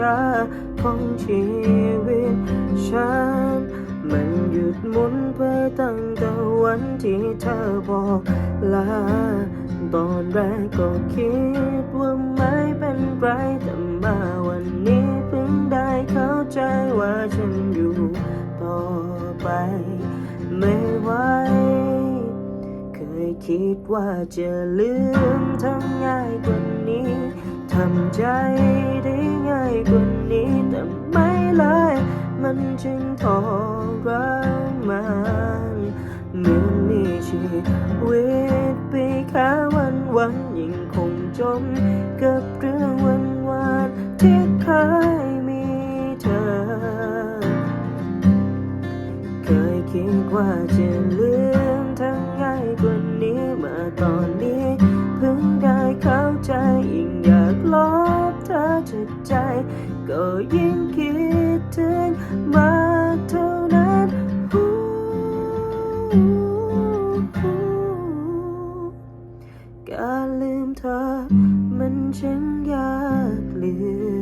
ว่าเข็มนาฬิกาของชีวิตฉัน มันหยุดหมุนไปตั้งแต่วันที่เธอบอกลา ตอนแรกก็คิดว่าไม่เป็นไรแต่มาวันนี้เพิ่งได้เข้าใจว่าฉันอยู่ต่อไป ไม่ไหวเคยคิดว่าจะลืมทำง่ายกว่านี้ทำใจได้ มันจึงทรมานเหมือนมีชีวิตไปแค่วันวันๆยังคงจมกับเรื่องวันวานที่เคยมีเธอ เคยคิดว่าจะลืมทั้งง่ายกว่านี้มาตอนนี้ เพิ่งได้เข้าใจยิ่งอยากลบเธอจากใจ ก็ยิ่งคิด ถึงมากเท่านั้นหูการลืมเธอมันช่างยากเหลือ